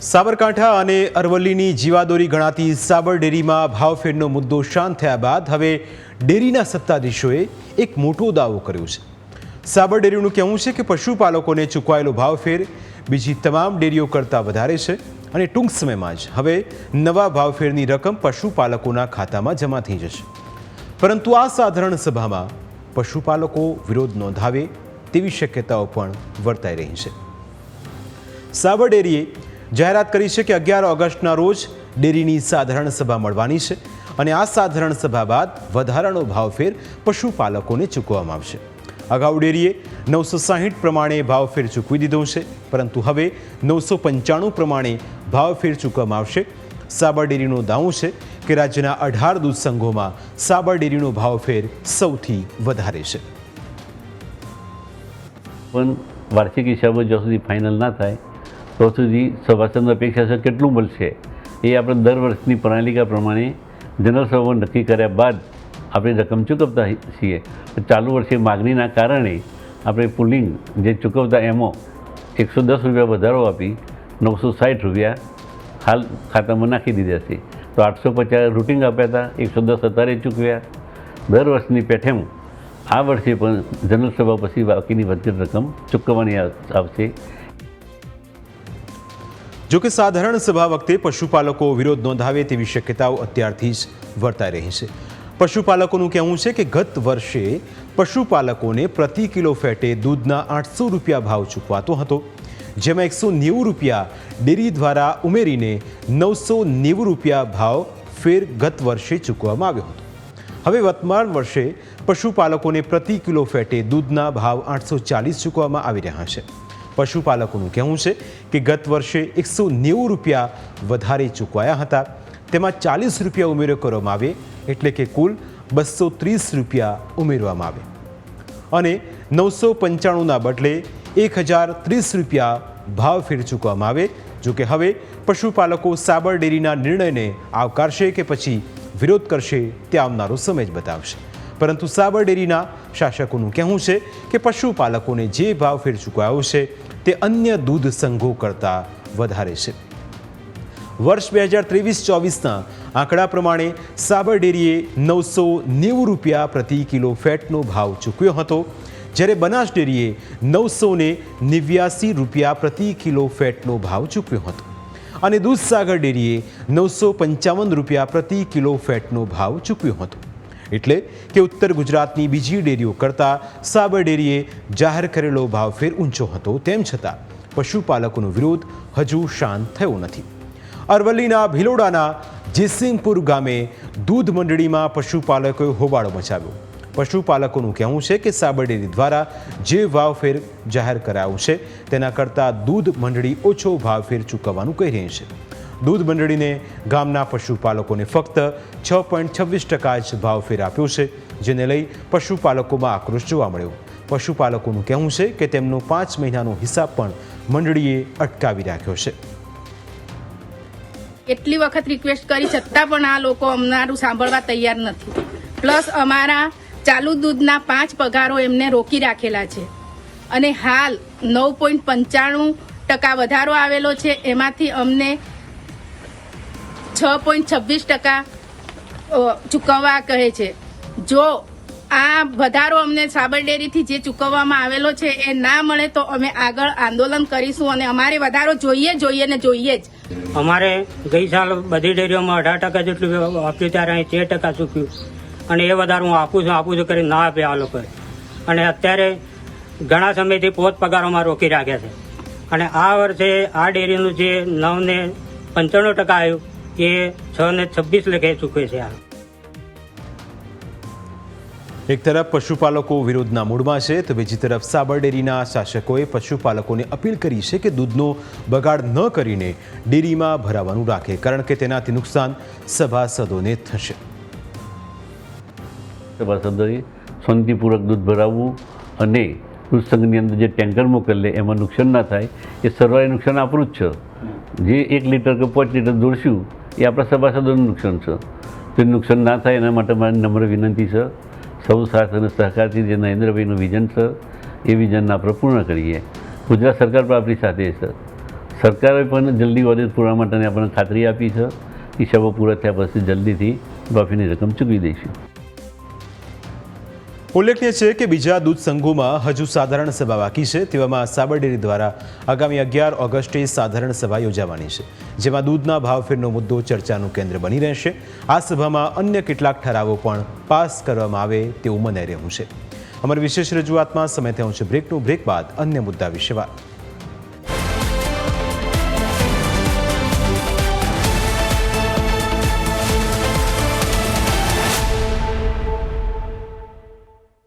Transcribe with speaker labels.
Speaker 1: સાબરકાંઠા અને અરવલ્લીની જીવાદોરી ગણાતી સાબર ડેરીમાં ભાવફેરનો મુદ્દો શાંત થયા બાદ હવે ડેરીના સત્તાધીશોએ એક મોટો દાવો કર્યો છે. સાબર ડેરીનું કહેવું છે કે પશુપાલકોને ચૂકવાયેલો ભાવફેર બીજી તમામ ડેરીઓ કરતાં વધારે છે અને ટૂંક સમયમાં જ હવે નવા ભાવફેરની રકમ પશુપાલકોના ખાતામાં જમા થઈ જશે. પરંતુ આ સાધારણ સભામાં પશુપાલકો વિરોધ નોંધાવે તેવી શક્યતાઓ પણ વર્તાઈ રહી છે. સાબર ડેરીએ જાહેરાત કરી છે કે અગિયાર ઓગસ્ટના રોજ ડેરીની સાધારણ સભા મળવાની છે અને આ સાધારણ સભા બાદ વધારાનો ભાવફેર પશુપાલકોને ચૂકવવામાં આવશે. અગાઉ ડેરીએ નવસો સાહીઠ પ્રમાણે ભાવફેર ચૂકવી દીધો છે, પરંતુ હવે નવસો પંચાણું પ્રમાણે ભાવફેર ચૂકવવામાં આવશે. સાબર ડેરીનો દાવો છે કે રાજ્યના અઢાર દૂધ સંઘોમાં સાબર ડેરીનો ભાવફેર સૌથી વધારે છે.
Speaker 2: પણ વાર્ષિક હિસાબો જ્યાં સુધી ફાઇનલ ના થાય તો સુધી સભાસદની અપેક્ષા છે કેટલું મળશે એ આપણે દર વર્ષની પ્રણાલિકા પ્રમાણે જનરલ સભા નક્કી કર્યા બાદ આપણે રકમ ચૂકવતા છીએ. ચાલુ વર્ષે માગણીના કારણે આપણે પુલિંગ જે ચૂકવતા એમાં એકસો દસ રૂપિયા વધારો આપી નવસો સાઠ રૂપિયા હાલ ખાતામાં નાખી દીધા છે. તો આઠસો પચાસ રૂટિંગ આપ્યા હતા, એકસો દસ અત્યારે ચૂકવ્યા. દર વર્ષની પેઠેમ આ વર્ષે પણ જનરલ સભા પછી બાકીની વધતી રકમ ચૂકવવાની આવશે.
Speaker 1: જો કે સાધારણ સભા વખતે પશુપાલકો વિરોધ નોંધાવે તેવી શક્યતાઓ અત્યારથી જ વર્તાઈ રહી છે. પશુપાલકોનું કહેવું છે કે ગત વર્ષે પશુપાલકોને પ્રતિ કિલો ફેટે દૂધના આઠસો રૂપિયા ભાવ ચૂકવાતો હતો, જેમાં એકસો નેવું રૂપિયા ડેરી દ્વારા ઉમેરીને નવસો નેવું રૂપિયા ભાવ ફેર ગત વર્ષે ચૂકવવામાં આવ્યો હતો. હવે વર્તમાન વર્ષે પશુપાલકોને પ્રતિ કિલો ફેટે દૂધના ભાવ આઠસો ચાલીસ ચૂકવવામાં આવી રહ્યા છે. પશુપાલકોનું કહેવું છે કે ગત વર્ષે એકસો નેવું રૂપિયા વધારે ચૂકવાયા હતા. તેમાં ચાલીસ રૂપિયા ઉમેરો કરવામાં આવે એટલે કે કુલ બસો ત્રીસ રૂપિયા ઉમેરવામાં આવે અને નવસો પંચાણુંના બદલે એક હજાર ત્રીસ રૂપિયા ભાવ ફેર ચૂકવામાં આવે, જો કે હવે પશુપાલકો સાબર ડેરીના નિર્ણયને આવકારશે કે પછી વિરોધ કરશે તે આવનારો સમય જ બતાવશે. પરંતુ સાબર ડેરીના શાસકોનું કહેવું છે કે પશુપાલકોને જે ભાવ ફેર ચૂકવાયો છે, તે અન્ય દૂધ સંઘો કરતાં વધારે છે. વર્ષ બે હજાર ત્રેવીસ ચોવીસના આંકડા પ્રમાણે સાબર ડેરીએ નવસો નેવું રૂપિયા પ્રતિ કિલો ફેટનો ભાવ ચૂકવ્યો હતો, જ્યારે બનાસ ડેરીએ નવસો ને નેવ્યાસી રૂપિયા પ્રતિ કિલો ફેટનો ભાવ ચૂકવ્યો હતો. અને દૂધસાગર ડેરીએ નવસો પંચાવન રૂપિયા પ્રતિ કિલો ફેટનો ભાવ ચૂકવ્યો હતો. એટલે કે ઉત્તર ગુજરાતની બીજી ડેરીઓ કરતાં સાબર ડેરીએ જાહેર કરેલો ભાવફેર ઊંચો હતો. તેમ છતાં પશુપાલકોનો વિરોધ હજુ શાંત થયો નથી. અરવલ્લીના ભિલોડાના જેસિંગપુર ગામે દૂધ મંડળીમાં પશુપાલકોએ હોબાળો મચાવ્યો. પશુપાલકોનું કહેવું છે કે સાબર ડેરી દ્વારા જે ભાવફેર જાહેર કરાયો છે, તેના કરતાં દૂધ મંડળી ઓછો ભાવફેર ચૂકવવાનું કહી રહી છે. દૂધ મંડળીને ગામના પશુપાલકોને ફક્ત છ પોઈન્ટ છવ્વીસ ટકા જ ભાવફેર આપ્યો છે, જેને લઈ પશુપાલકોમાં આક્રોશ જોવા મળ્યો. પશુપાલકોનું કહેવું છે કે તેમનો પાંચ મહિનાનો હિસાબ પણ મંડળીએ અટકાવી રાખ્યો છે.
Speaker 3: એટલી વખત રિક્વેસ્ટ કરી છતાં પણ આ લોકો અમારું સાંભળવા તૈયાર નથી. પ્લસ અમારા ચાલુ દૂધના પાંચ પગારો એમને રોકી રાખેલા છે. અને હાલ નવ પોઈન્ટ પંચાણું ટકા વધારો આવેલો છે, એમાંથી અમને છ પોઈન્ટ છવ્વીસ ટકા ચૂકવવા કહે છે. જો આ વધારો અમને સાબર ડેરીથી જે ચૂકવવામાં આવેલો છે એ ના મળે તો અમે આગળ આંદોલન કરીશું અને અમારે વધારો જોઈએ જોઈએ ને જોઈએ જ.
Speaker 4: અમારે ગઈ સાલ બધી ડેરીઓમાં અઢાર ટકા જેટલું આપ્યું ત્યારે અહીં તેર ટકા ચૂક્યું. અને એ વધારે હું આપું છું આપું છું કરી ના આપે આ લોકોએ. અને અત્યારે ઘણા સમયથી પોત પગારોમાં રોકી રાખ્યા છે. અને આ વર્ષે આ ડેરીનું જે નવ ને પંચાણું ટકા આવ્યું એ છ ને છવ્વીસ લખે ચૂકે છે આ.
Speaker 1: એક તરફ પશુપાલકો વિરોધના મૂડમાં છે તો બીજી તરફ સાબર ડેરીના શાસકોએ પશુપાલકોને અપીલ કરી છે કે દૂધનો બગાડ ન કરીને ડેરીમાં ભરાવાનું રાખે કારણ કે તેનાથી નુકસાન સભાસદોને થશે.
Speaker 2: સભાસદોએ શાંતિપૂર્વક દૂધ ભરાવવું અને દૂધ સંઘની અંદર જે ટેન્કર મોકલે એમાં નુકસાન ના થાય એ સરવારે નુકસાન આપણું જ છે. જે એક લીટર કે પાંચ લીટર દોડશું એ આપણા સભાસદોનું નુકસાન છે. તે નુકસાન ના થાય એના માટે મારી નમ્ર વિનંતી છે. સૌ સાથ અને સહકારથી જે નરેન્દ્રભાઈનું વિઝન છે, એ વિઝનને આપણે પૂર્ણ કરીએ. ગુજરાત સરકાર પણ આપણી સાથે છે. સરકારે પણ જલ્દી ઓડિટ પૂરા માટેની આપણને ખાતરી આપી છે. એ હિસાબો પૂરા થયા પછી જલ્દીથી માફીની રકમ ચૂકવી દઈશું.
Speaker 1: ઉલ્લેખનીય છે કે બીજા દૂધ સંઘોમાં હજુ સાધારણ સભા બાકી છે. તેવામાં સાબરડેરી દ્વારા આગામી અગિયાર ઓગસ્ટે સાધારણ સભા યોજાવાની છે, જેમાં દૂધના ભાવફેરનો મુદ્દો ચર્ચાનું કેન્દ્ર બની રહેશે. આ સભામાં અન્ય કેટલાક ઠરાવો પણ પાસ કરવામાં આવે તેવું મનાઈ રહ્યું છે. અમારી વિશેષ રજૂઆતમાં સમય થયો છે. બ્રેકનું બ્રેક બાદ અન્ય મુદ્દા વિશે વાત.